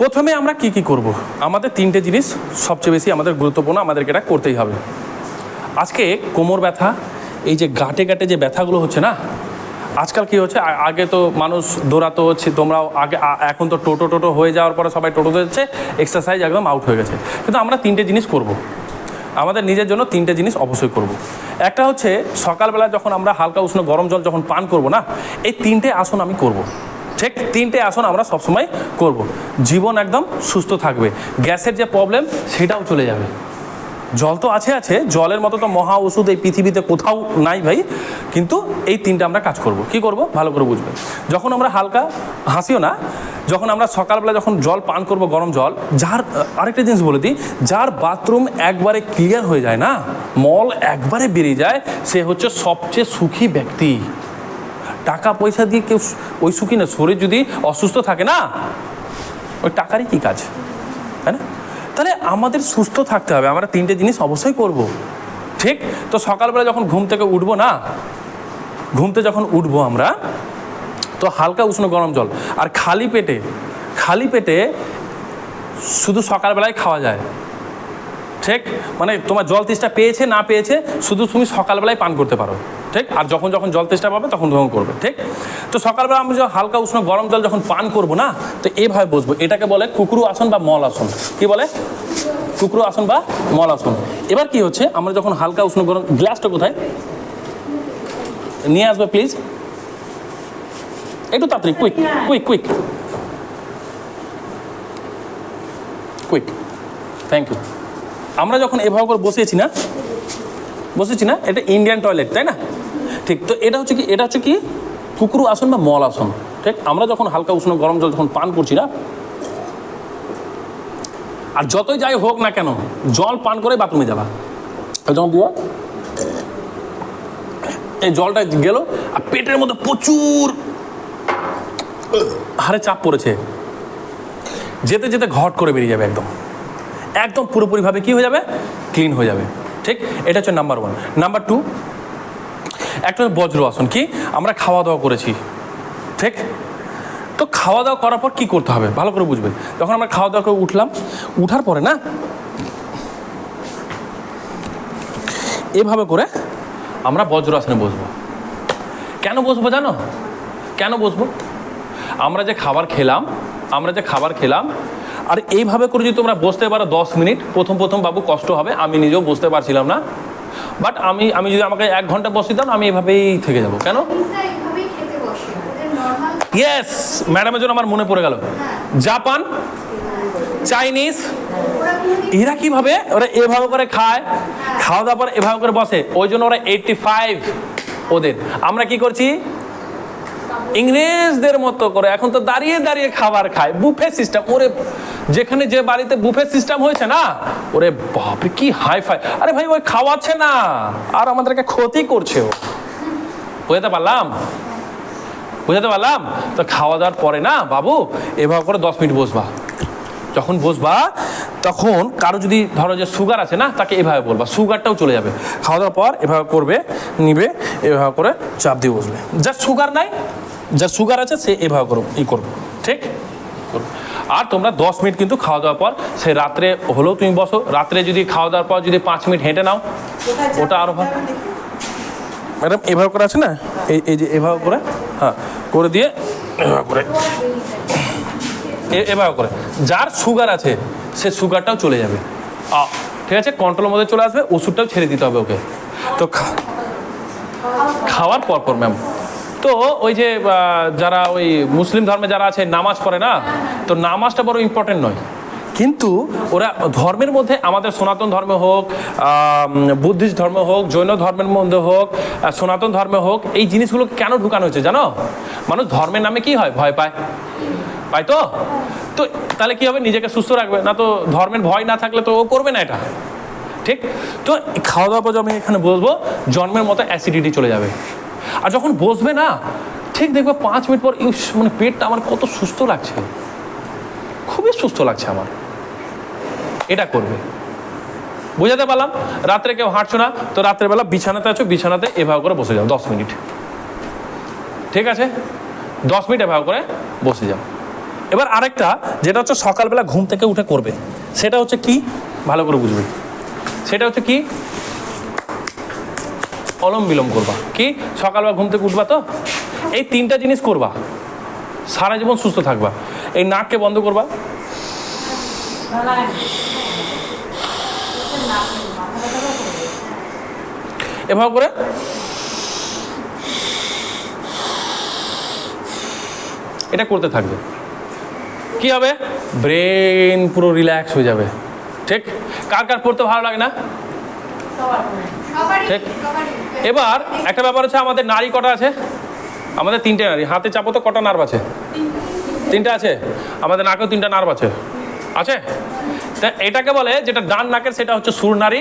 প্রথমে আমরা কি কি করব? আমাদের তিনটে জিনিস সবচেয়ে বেশি আমাদের গুরুত্বপূর্ণ আমাদেরকে এটা করতেই হবে। আজকে কোমর ব্যথা, এই যে গাঁটে গাঁটে যে ব্যথাগুলো হচ্ছে না, আজকাল কি হচ্ছে আগে তো মানুষ দৌড়াতো হচ্ছে তোমরাও আগে এখন তো টোটো টোটো হয়ে যাওয়ার পরে সবাই টোটোতে যাচ্ছে এক্সারসাইজ একদম আউট হয়ে গেছে। কিন্তু আমরা তিনটে জিনিস করব। আমাদের নিজের জন্য তিনটে জিনিস অবশ্যই করব। একটা হচ্ছে সকালবেলা যখন আমরা হালকা উষ্ণ গরম জল যখন পান করব না, এই তিনটে আসন আমি করব। ঠিক তিনটে আসন আমরা সবসময় করব। জীবন একদম সুস্থ থাকবে। গ্যাসের যে প্রবলেম সেটাও চলে যাবে। জল তো আছে আছে, জলের মতো তো মহা ওষুধ এই পৃথিবীতে কোথাও নাই ভাই। কিন্তু এই তিনটা আমরা কাজ করব। কি করব? ভালো করে বুঝবে। যখন আমরা হালকা হাসিও না, যখন আমরা সকালবেলা যখন জল পান করব, গরম জল, যার, আরেকটা জিনিস বলে দিই, যার বাথরুম একবারে ক্লিয়ার হয়ে যায় না, মল একবারে বেরিয়ে যায়, সে হচ্ছে সবচেয়ে সুখী ব্যক্তি। টাকা পয়সা দিয়ে কেউ ওই সুখী না, শরীর যদি অসুস্থ থাকে না, ওই টাকারই কি কাজ? তাই না? তাহলে আমাদের সুস্থ থাকতে হবে, আমরা তিনটে জিনিস অবশ্যই করব। ঠিক? তো সকালবেলা যখন ঘুম থেকে উঠবো না ঘুমতে যখন উঠবো আমরা, তো হালকা উষ্ণ গরম জল, আর খালি পেটে খালি পেটে শুধু সকালবেলায় খাওয়া যায়। ঠিক? মানে তোমার জল তেষ্টা পেয়েছে, না পেয়েছে, শুধু তুমি সকালবেলায় পান করতে পারো। ঠিক? আর যখন যখন জল তেষ্টা পাবে, তখন তখন করবে, ঠিক? তো সকালবেলা আমি যখন হালকা উষ্ণ গরম জল যখন পান করব না, তো এভাবে বসবো। এটাকে বলে কুকুরু আসন বা মল আসন। কি বলে? কুকুরু আসন বা মল আসন। এবার কি হচ্ছে? আমরা যখন হালকা উষ্ণ গরম, গ্লাসটা কোথায়? নিয়ে আসবে প্লিজ একটু তাড়াতাড়ি quick quick quick quick thank you আমরা যখন এভাবে করে বসেছি না বসেছি না, এটা ইন্ডিয়ান টয়লেট তাই না? ঠিক, তো এটা হচ্ছে কি, এটা হচ্ছে কি কুকুরু আসন বা মল আসন, ঠিক? আমরা যখন হালকা উষ্ণ গরম জল যখন পান করছি না, আর যতই যাই হোক না কেন, জল পান করে বাথরুমে যাবা। যখন এই জলটা গেল, আর পেটের মধ্যে প্রচুর হারে চাপ পড়েছে। যেতে যেতে ঘট করে বেরিয়ে যাবে একদম। একদম পুরোপুরিভাবে কি হয়ে যাবে? ক্লিন হয়ে যাবে, ঠিক? এটা হচ্ছে নাম্বার ওয়ান। নাম্বার টু একটা বজ্র আসন কি? আমরা খাওয়া দাওয়া করেছি। ঠিক? তো খাওয়া দাওয়া করার পর কি করতে হবে? ভালো করে বুঝবে যখন আমরা খাওয়া দাওয়া করে উঠলাম, উঠার পরে না, এভাবে করে আমরা বজ্র আসনে বসবো। কেন বসবো জানো? কেন বসবো? আমরা যে খাবার খেলাম, আমরা যে খাবার খেলাম, আর এইভাবে করে যদি তোমরা বসতে পারো দশ মিনিট, প্রথম প্রথম বাবু কষ্ট হবে, আমি নিজেও বসতে পারছিলাম না। বাট আমি আমি যদি আমাকে এক ঘণ্টা বসে দিতাম আমি এভাবেই থেকে যাব। কেন? ইয়েস ম্যাডামের জন্য আমার মনে পড়ে গেল। জাপান চাইনিজ এরা কীভাবে? ওরা এভাবে করে খায় খাওয়া দাওয়া পর এভাবে করে বসে। ওই জন্য ওরা এইটটি ফাইভ ওদের। আমরা কি করছি? ইংরেজদের মতো করে। এখন তো দাঁড়িয়ে দাঁড়িয়ে খাবার খায়। বুফে সিস্টেম ওরে, যেখানে যে বাড়িতে বুফে সিস্টেম হয়েছে না, ওরে বাপরে, কি হাই ফাই আরে ভাই, ওই খাওয়াচ্ছে না। আর আমাদেরকে ক্ষতি করছে ও। বুঝতে পারলাম? বুঝতে পারলাম? তো খাওয়া দাওয়ার পরে না, বাবু, এভাবে করে দশ মিনিট বসবা। যখন বসবা তখন কারও যদি ধরো যে সুগার আছে না তাকে এভাবে বলবা। সুগারটাও চলে যাবে। খাওয়া দাওয়ার পর এভাবে করবে নিবে এভাবে করে চাপ দিয়ে বসবে। যার সুগার নাই যার সুগার আছে সে এভাবে করো ই করবে ঠিক। আর তোমরা দশ মিনিট কিন্তু খাওয়া দাওয়ার পর সে রাত্রে হলেও তুমি বসো। রাত্রে যদি খাওয়া দাওয়ার পর যদি পাঁচ মিনিট হেঁটে নাও ওটা আরও ভালো। ম্যাডাম এভাবে করে আছে না? এই এই যে এভাবে করে হ্যাঁ করে দিয়ে এভাবে করে। এভাবে করে। যার সুগার আছে সে সুগারটাও চলে যাবে। ঠিক আছে? কন্ট্রোলের মধ্যে চলে আসবে, ওষুধটাও ছেড়ে দিতে হবে ওকে। তো খাওয়ার পর পর ম্যাম তো ওই যে যারা ওই মুসলিম ধর্মে যারা আছে, নামাজ পড়ে না, তো নামাজটা বড় ইম্পর্টেন্ট নয়। কিন্তু ওরা ধর্মের মধ্যে, আমাদের সনাতন ধর্ম হোক বুদ্ধিস্ট ধর্ম হোক, জৈন ধর্মের মধ্যে হোক সনাতন ধর্মে হোক, এই জিনিসগুলো কেন ঢুকানো হয়েছে জানো? মানুষ ধর্মের নামে কি হয়? ভয় পায়। পাই তো? তো তাহলে কি হবে? নিজেকে সুস্থ রাখবে। না তো ধর্মের ভয় না থাকলে তো ও করবে না এটা। ঠিক? তো খাওয়া দাওয়ার পর আমি এখানে বসবো, জন্মের মতো অ্যাসিডিটি চলে যাবে। আর যখন বসবে না, ঠিক দেখবে পাঁচ মিনিট পর, ইউস মানে পেটটা আমার কত সুস্থ লাগছে। খুবই সুস্থ লাগছে আমার। এটা করবে। বুঝাতে পারলাম? রাত্রে কেউ হাঁটছো না, তো রাত্রেবেলা বিছানাতে আছো, বিছানাতে এভাবে করে বসে যাও, দশ মিনিট। ঠিক আছে? দশ মিনিট এভাবে করে বসে যাও। এবার আরেকটা, যেটা হচ্ছে সকালবেলা ঘুম থেকে উঠে করবে। সেটা হচ্ছে কি? ভালো করে বুঝবে। সেটা হচ্ছে কি? অলম বিলম করবা। কি? সকালবেলা ঘুম থেকে উঠবা তো? এই তিনটা জিনিস করবা। সারা জীবন সুস্থ থাকবা। এই নাককে বন্ধ করবা। এভাবে করে। এটা করতে থাকবে। কি হবে? ব্রেন পুরো রিল্যাক্স হয়ে যাবে। ঠিক? কার কার পড়তে ভালো লাগে না? ঠিক। এবার একটা ব্যাপার হচ্ছে আমাদের নারী কটা আছে? আমাদের তিনটে নারী। হাতে চাপো তো কটা নার্ভ আছে? তিনটা আছে? আমাদের নাকেও তিনটা নার্ভ আছে। আছে? তা এটাকে বলে যেটা ডান নাকের সেটা হচ্ছে সুর নারী।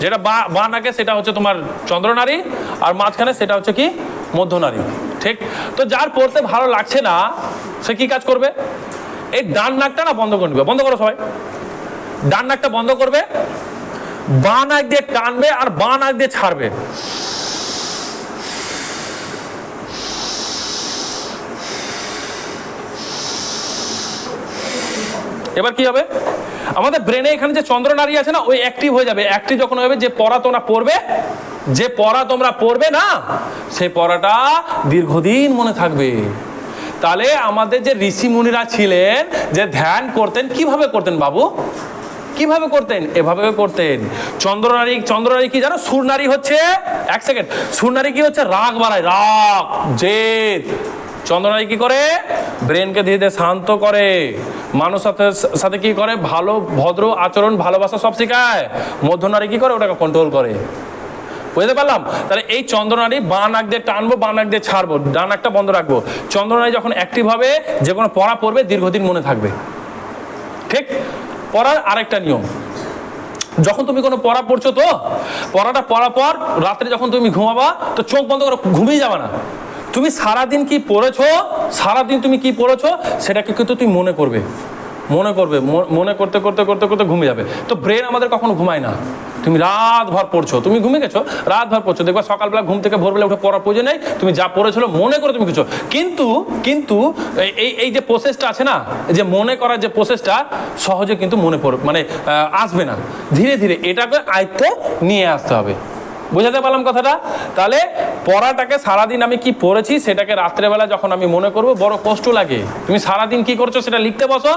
যেটা বা বা নাকে সেটা হচ্ছে তোমার চন্দ্র নারী। আর মাঝখানে সেটা হচ্ছে কি? মধ্য নারী। ঠিক? তো যার পড়তে ভালো লাগছে না সে কি কাজ করবে? এই ডান নাকটা না বন্ধ করে বন্ধ করো সবাই। ডান নাকটা বন্ধ করবে, বাঁ নাক দিয়ে টানবে আর বাঁ নাক দিয়ে ছাড়বে। এবার কি হবে? আমাদের ব্রেনে এখানে যে চন্দ্র নারী আছে না, ওই অ্যাক্টিভ হয়ে যাবে। অ্যাক্টিভ যখন হবে, যে পড়া তোমরা পড়বে, যে পড়া তোমরা পড়বে না সেই পড়াটা দীর্ঘদিন মনে থাকবে। তাহলে আমাদের যে ঋষি মুনিরা ছিলেন, যে ধ্যান করতেন, কীভাবে করতেন বাবু? কীভাবে করতেন? এভাবে করতেন। চন্দ্রনারী চন্দ্রনারী কি জানো? সুরনারী হচ্ছে, এক সেকেন্ড সুরনারী কি হচ্ছে? রাগ বাড়ায়, রাগ, জেদ। চন্দ্রনারী কি করে? ব্রেনকে ধীরে ধীরে শান্ত করে। মানুষ সাথে সাথে কি করে? ভালো, ভদ্র আচরণ, ভালোবাসা সব শেখায়। মধ্যনারী কি করে? ওটাকে কন্ট্রোল করে। বুঝতে পারলাম? তাহলে এই চন্দ্রনারী বাঁ নাক দিয়ে টানবো, বাঁ নাক দিয়ে ছাড়বো, ডান নাকটা বন্ধ রাখব। চন্দ্রনারী যখন অ্যাক্টিভ হবে, যে কোনো পড়া পড়বে, দীর্ঘদিন মনে থাকবে। ঠিক? পড়ার আরেকটা নিয়ম। যখন তুমি কোনো পড়া পড়ছো তো, পড়াটা পড়ার পর রাত্রে যখন তুমি ঘুমাবা, তো চোখ বন্ধ করে ঘুমিয়ে যাবে না। তুমি সারাদিন কি পড়েছো? সারাদিন তুমি কি পড়েছো? সেটাকে কিন্তু তুমি মনে করবে। মনে করবে মনে করতে করতে করতে করতে ঘুমিয়ে যাবে। তো ব্রেন আমাদের কখনো ঘুমায় না। তুমি রাত ভর পড়ছো। তুমি ঘুমিয়ে গেছো, রাত ভর পড়ছো। দেখবা সকালবেলা ঘুম থেকে ভোরবেলা উঠে পড়ার প্রয়োজন নেই। তুমি যা পড়েছিল মনে করে তুমি কিছু কিন্তু কিন্তু এই- এই যে প্রসেসটা আছে না যে মনে করার যে প্রসেসটা সহজে কিন্তু মনে পড় মানে আসবে না। ধীরে ধীরে এটাকে আয়ত্তে নিয়ে আসতে হবে। বুঝাতে পারলাম কথাটা? তাহলে পড়াটাকে সারাদিন আমি কি পড়েছি সেটাকে রাত্রেবেলা যখন আমি মনে করব, বড় কষ্ট লাগে। তুমি সারাদিন কি করছ সেটা লিখতে বসো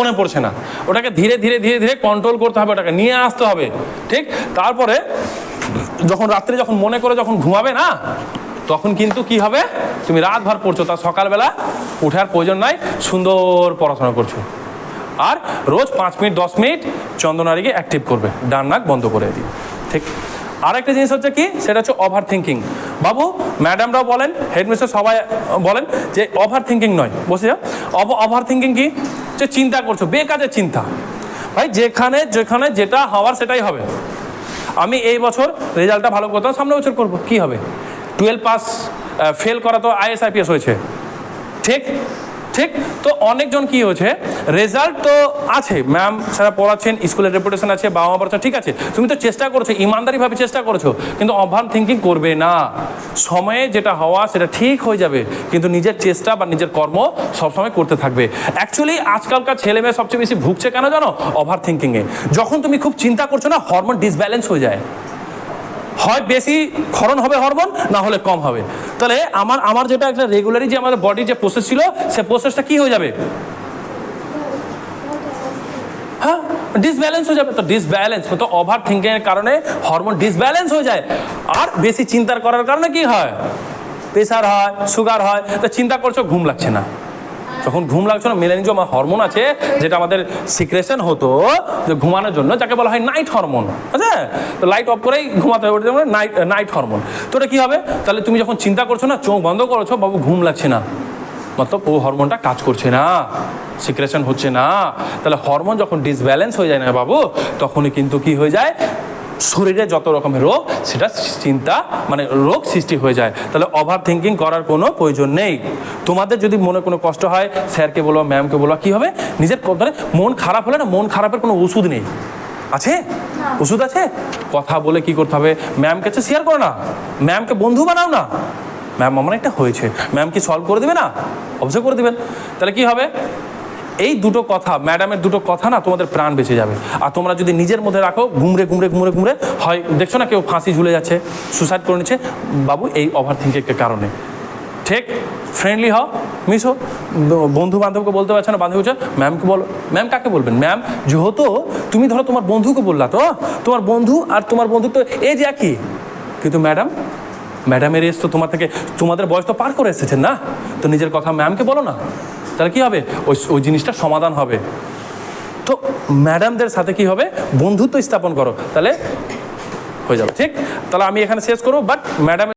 মনে পড়ছে না। ওটাকে ধীরে ধীরে ধীরে ধীরে কন্ট্রোল করতে হবে, ওটাকে নিয়ে আসতে হবে। ঠিক? তারপরে যখন রাত্রে যখন মনে করে যখন ঘুমাবে না, তখন কিন্তু কি হবে? তুমি রাত ভর পড়ছো তার সকালবেলা উঠার প্রয়োজন নাই, সুন্দর পড়াশোনা করছ। আর রোজ পাঁচ মিনিট, দশ মিনিট চন্দ্রনারীকে অ্যাক্টিভ করবে। ডান নাক বন্ধ করে দিই ঠিক? আরেকটা জিনিস হচ্ছে কি? সেটা হচ্ছে ওভার থিঙ্কিং বাবু ম্যাডামরাও বলেন হেডমিস্টার সবাই বলেন যে ওভার থিঙ্কিং নয়। বসে যাও। ওভার থিঙ্কিং কি? যে চিন্তা করছ বেকাজের চিন্তা। ভাই, যেখানে যেখানে যেটা হওয়ার সেটাই হবে। আমি এই বছর রেজাল্টটা ভালো করতাম, সামনে বছর করব, কি হবে? টুয়েলভ পাস ফেল করা তো আইএস আইপিএস হয়েছে। ঠিক? ঠিক? তো অনেকজন কি হয়েছে? রেজাল্ট তো আছে। ম্যাম সারা পড়াচ্ছেন, স্কুলের রেপুটেশন আছে বাবা মা পড়াচ্ছে ঠিক আছে। তুমি তো চেষ্টা করছ, ইমানদারিভাবে চেষ্টা করছ, কিন্তু ওভার থিঙ্কিং করবে না। সময়ে যেটা হওয়া, সেটা ঠিক হয়ে যাবে, কিন্তু নিজের চেষ্টা বা নিজের কর্ম সবসময় করতে থাকবে। অ্যাকচুয়ালি আজকালকার ছেলে মেয়ে সবচেয়ে বেশি ভুগছে কেন জানো? ওভার থিঙ্কিংয়ে যখন তুমি খুব চিন্তা করছ না হরমোন ডিসব্যালেন্স হয়ে যায়। হয় বেশি ক্ষরণ হবে হরমোন, না হলে কম হবে। তাহলে আমার আমার যেটা একটা রেগুলারই যে আমাদের বডির যে প্রসেস ছিল, সে প্রসেসটা কি হয়ে যাবে? হ্যাঁ ডিসব্যালেন্স হয়ে যাবে। তো ডিসব্যালেন্স তো ওভার থিঙ্কিংয়ের কারণে হরমোন ডিসব্যালেন্স হয়ে যায়। আর বেশি চিন্তার করার কারণে কি হয়? প্রেশার হয় সুগার হয়, তো চিন্তা করছ, ঘুম লাগছে না। যখন ঘুম লাগছে না মেলানিজম হরমোন আছে, যেটা আমাদের সিক্রেশন হতো যে ঘুমানোর জন্য, যাকে বলা হয় নাইট হরমোন আচ্ছা তো লাইট অফ করেই ঘুমাতে হবে নাইট নাইট হরমোন তো ওটা কী হবে? তাহলে তুমি যখন চিন্তা করছ না, চোখ বন্ধ করেছ, বাবু ঘুম লাগছে না। মতলব ও হরমোনটা কাজ করছে না সিক্রেশন হচ্ছে না। তাহলে হরমোন যখন ডিসব্যালেন্স হয়ে যায় না বাবু, তখনই কিন্তু কি হয়ে যায়? শরীরে যত রকমের রোগ সেটা চিন্তা মানে রোগ সৃষ্টি হয়ে যায়। তাহলে ওভার থিঙ্কিং করার কোনো প্রয়োজন নেই। তোমাদের যদি মনে কোনো কষ্ট হয় স্যারকে বলো ম্যামকে বলো কি হবে? নিজের মানে মন খারাপ হলে না মন খারাপের কোনো ওষুধ নেই। আছে? ওষুধ আছে? কথা বলে কি করতে হবে? ম্যামকে কাছে শেয়ার করো না। ম্যামকে বন্ধু বানাও না। ম্যাম আমার একটা হয়েছে। ম্যাম কি সলভ করে দেবে না? অবশ্যই করে দেবেন। তাহলে কি হবে? এই দুটো কথা ম্যাডামের দুটো কথা না তোমাদের প্রাণ বেঁচে যাবে। আর তোমরা যদি নিজের মধ্যে রাখো ঘুমরে ঘুমরে ঘুমরে ঘুমরে হয়, দেখছ না কেউ ফাঁসি ঝুলে যাচ্ছে সুসাইড করে নিচ্ছে, বাবু এই ওভার থিঙ্কিংয়ের কারণে। ঠিক? ফ্রেন্ডলি হও মিশো বন্ধু বান্ধবকে বলতে পারছ না, বান্ধবী ম্যামকে বলো। ম্যাম কাকে বলবেন? ম্যাম যেহেতু তুমি ধরো তোমার বন্ধুকে বললা তো, তোমার বন্ধু আর তোমার বন্ধু তো এজ একই। কিন্তু ম্যাডাম ম্যাডামের এজ তো তোমার থেকে, তোমাদের বয়স তো পার করে এসেছেন না? তো নিজের কথা ম্যামকে বলো না। তাহলে কি হবে? ওই ওই জিনিসটা সমাধান হবে। তো ম্যাডামদের সাথে কি হবে? বন্ধুত্ব স্থাপন করো। তাহলে হয়ে যাবে, ঠিক? তাহলে আমি এখানে শেষ করব বাট ম্যাডাম